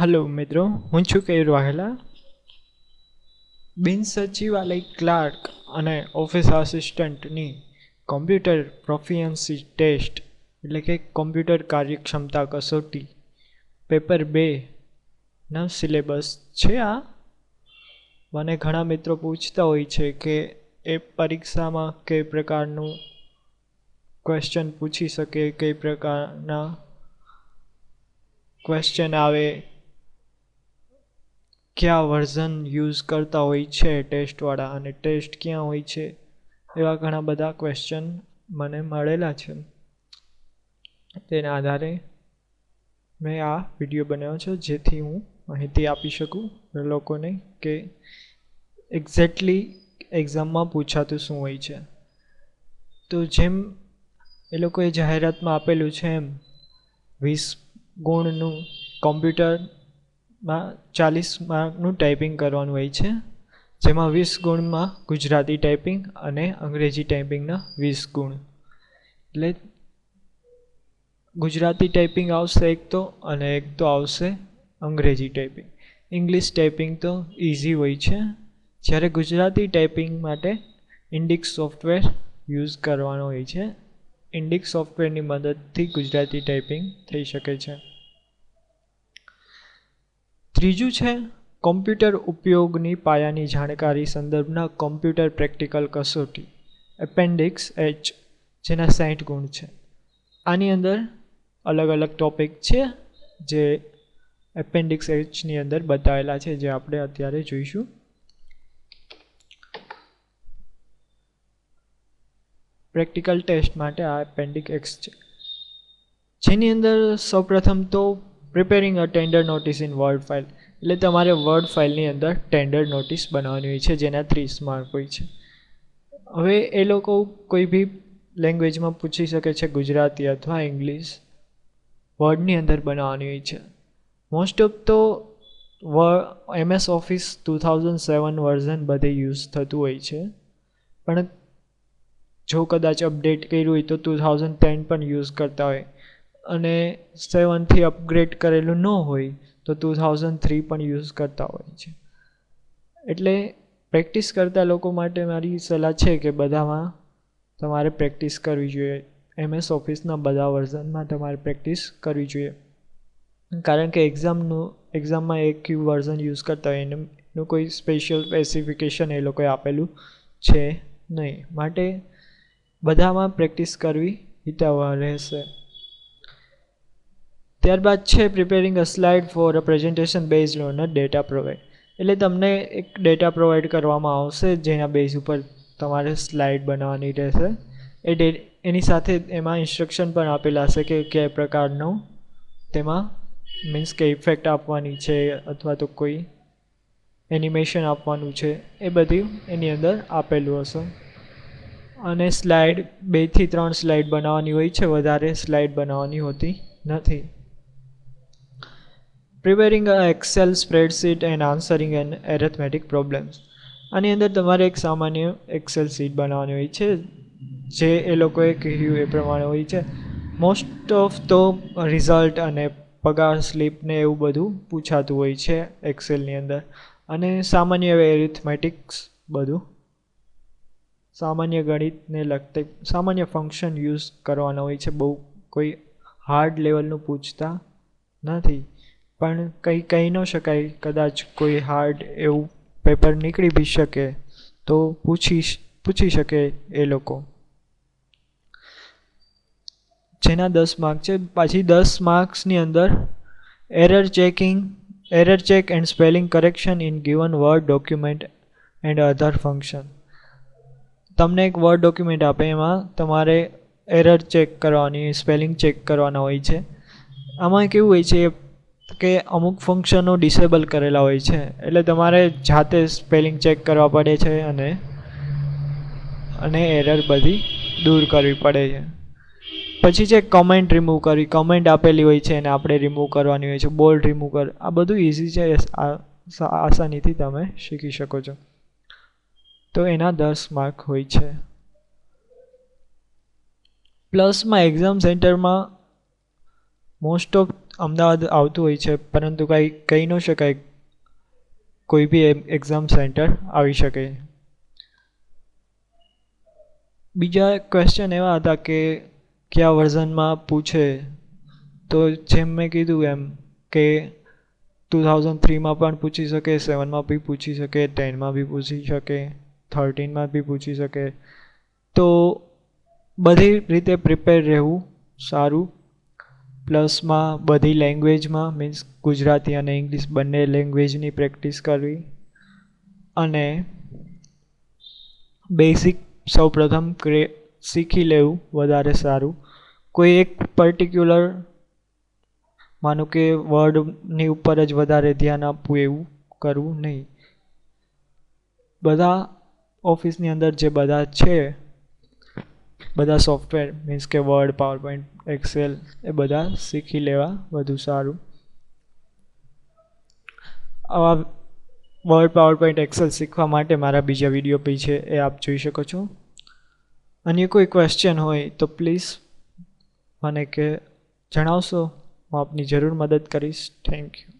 Hello, મિત્રો. હું છું કેયુર વાઘેલા. બિન સચિવાલય ક્લાર્ક અને ઓફિસ આસિસ્ટન્ટની કોમ્પ્યુટર પ્રોફિયન્સી ટેસ્ટ, એટલે કે કોમ્પ્યુટર કાર્યક્ષમતા કસોટી, પેપર બે ના સિલેબસ છે આ. મને ઘણા મિત્રો પૂછતા હોય છે કે એ પરીક્ષામાં કઈ પ્રકારનું ક્વેશ્ચન પૂછી શકે, કઈ પ્રકારના ક્વેશ્ચન આવે કયા વર્ઝન યુઝ કરતા હોય છે ટેસ્ટવાળા અને ટેસ્ટ ક્યાં હોય છે એવા ઘણા બધા ક્વેશ્ચન મને મળેલા છે. તેના આધારે મેં આ વીડિયો બનાવ્યો છે, જેથી હું માહિતી આપી શકું લોકોને કે એક્ઝેક્ટલી એક્ઝામમાં પૂછાતું શું હોય છે. તો જેમ એ લોકોએ જાહેરાતમાં આપેલું છે એમ, વીસ ગુણનું કોમ્પ્યુટરમાં ચાલીસ માર્કનું ટાઈપિંગ કરવાનું હોય છે. જેમાં વીસ ગુણમાં ગુજરાતી ટાઈપિંગ અને અંગ્રેજી ટાઈપિંગના વીસ ગુણ. એટલે ગુજરાતી ટાઈપિંગ આવશે એક તો અને એક તો આવશે અંગ્રેજી ટાઈપિંગ ઇંગ્લિશ ટાઈપિંગ તો ઇઝી હોય છે. જ્યારે ગુજરાતી ટાઈપિંગ માટે ઇન્ડિક સોફ્ટવેર યુઝ કરવાનો હોય છે. ઇન્ડિક સોફ્ટવેરની મદદથી ગુજરાતી ટાઈપિંગ થઈ શકે છે. ત્રીજું છે, કોમ્પ્યુટર ઉપયોગની પાયાની જાણકારી સંદર્ભના કોમ્પ્યુટર પ્રેક્ટિકલ કસોટી, એપેન્ડિક્સ એચ જેના સાઠ ગુણ છે. આની અંદર અલગ અલગ ટોપિક છે, જે એપેન્ડિક્સ એચની અંદર બતાવેલા છે, જે આપણે અત્યારે જોઈશું. પ્રેક્ટિકલ ટેસ્ટ માટે આ એપેન્ડિક એક્સ છે. જેની અંદર સૌપ્રથમ તો preparing a tender notice in Word file એટલે તમારે વર્ડ ફાઇલની અંદર ટેન્ડર નોટિસ બનાવવાની હોય છે, જેના ત્રીસ માર્ક હોય છે. હવે એ લોકો કોઈ બી લેંગ્વેજમાં પૂછી શકે છે, ગુજરાતી અથવા ઇંગ્લિશ વર્ડની અંદર બનાવવાની હોય છે. મોસ્ટ ઓફ તો MS Office two thousand seven version બધે યુઝ થતું હોય છે. પણ જો કદાચ અપડેટ કર્યું હોય તો ટુ થાઉઝન્ડ ટેન પણ યુઝ કરતા હોય. અને સેવનથી અપગ્રેડ કરેલું ન હોય, તો ટુ થાઉઝન્ડ થ્રી પણ યુઝ કરતા હોય છે. એટલે પ્રેક્ટિસ કરતા લોકો માટે મારી સલાહ છે કે બધામાં તમારે પ્રેક્ટિસ કરવી જોઈએ. એમએસ ઓફિસના બધા વર્ઝનમાં તમારે પ્રેક્ટિસ કરવી જોઈએ. કારણ કે એક્ઝામનું એક્ઝામમાં એક ક્યુ વર્ઝન યુઝ કરતા હોય, એનું કોઈ સ્પેશિયલ સ્પેસિફિકેશન એ લોકોએ આપેલું છે નહીં. માટે બધામાં પ્રેક્ટિસ કરવી હિતાવહ રહેશે. ત્યારબાદ છે preparing a slide for a presentation based on data provide એટલે તમને એક ડેટા પ્રોવાઈડ કરવામાં આવશે, જેના બેઝ ઉપર તમારે સ્લાઇડ બનાવવાની રહેશે. એ ડે એની સાથે એમાં ઇન્સ્ટ્રક્શન પણ આપેલા હશે કે કયા પ્રકારનો તેમાં મીન્સ કે ઇફેક્ટ આપવાની છે અથવા તો કોઈ એનિમેશન આપવાનું છે, એ બધું એની અંદર આપેલું હશે. અને સ્લાઇડ બેથી ત્રણ સ્લાઇડ બનાવવાની હોય છે, વધારે સ્લાઇડ બનાવવાની હોતી નથી. Preparing a Excel spreadsheet and answering and arithmetic problems આની અંદર તમારે એક સામાન્ય એક્સેલ શીટ બનાવવાની હોય છે, જે એ લોકોએ કહ્યું એ પ્રમાણે હોય છે. મોસ્ટ ઓફ તો રિઝલ્ટ અને પગાર સ્લીપને એવું બધું પૂછાતું હોય છે એક્સેલની અંદર. અને સામાન્ય એરિથમેટિક્સ બધું. સામાન્ય ગણિતને લગતી સામાન્ય ફંક્શન યુઝ કરવાના હોય છે. બહુ કોઈ હાર્ડ લેવલનું પૂછતા નથી. પણ કંઈ કહી ન શકાય. કદાચ કોઈ હાર્ડ એવું પેપર નીકળી બી શકે તો પૂછી પૂછી શકે એ લોકો. જેના દસ માર્ક છે. પાછી દસ માર્ક્સની અંદર error checking error check and spelling correction in given Word document and other function તમને એક વર્ડ ડોક્યુમેન્ટ આપે એમાં તમારે એરર ચેક કરવાની સ્પેલિંગ ચેક કરવાના હોય છે. આમાં કેવું હોય છે કે અમુક ફંક્શનો ડિસેબલ કરેલા હોય છે. એટલે તમારે જાતે સ્પેલિંગ ચેક કરવા પડે છે અને અને એરર બધી દૂર કરવી પડે છે. પછી છે કમેન્ટ રિમૂવ કરવી કમેન્ટ આપેલી હોય છે અને આપણે રિમૂવ કરવાની હોય છે બોલ્ડ રિમૂવ કર, આ બધું ઇઝી છે આસાનીથી તમે શીખી શકો છો. તો એના દસ માર્ક હોય છે. પ્લસમાં એક્ઝામ સેન્ટરમાં મોસ્ટ ઓફ અમદાવાદ આવતું હોય છે, પરંતુ કાંઈ, કહી ન શકાય કોઈ બી એક્ઝામ સેન્ટર આવી શકે. બીજા ક્વેશ્ચન એવા હતા કે કયા વર્ઝનમાં પૂછે? તો જેમ મેં કીધું એમ કે ટુ થાઉઝન્ડ થ્રીમાં પણ પૂછી શકે સેવનમાં બી પૂછી શકે ટેનમાં બી પૂછી શકે થર્ટીનમાં બી પૂછી શકે. તો બધી રીતે પ્રિપેર રહેવું સારું. પ્લસમાં બધી લેંગ્વેજમાં મીન્સ ગુજરાતી અને ઇંગ્લિશ બંને લેંગ્વેજની પ્રેક્ટિસ કરવી. અને બેઝિક સૌપ્રથમ ક્રે, શીખી લેવું વધારે સારું. કોઈ એક પર્ટિક્યુલર માનો કે વર્ડની ઉપર જ વધારે ધ્યાન આપવું એવું કરવું નહીં. બધા ઓફિસની અંદર જે બધા છે, બધા સોફ્ટવેર મીન્સ કે વર્ડ પાવર પોઈન્ટ એક્સેલ એ બધા શીખી લેવા વધુ સારું. આવા વર્ડ પાવર પોઈન્ટ એક્સેલ શીખવા માટે મારા બીજા વીડિયો બી છે એ આપ જોઈ શકો છો. અન્ય કોઈ ક્વેશ્ચન હોય તો પ્લીઝ મને કે જણાવશો. હું આપની જરૂર મદદ કરીશ. Thank you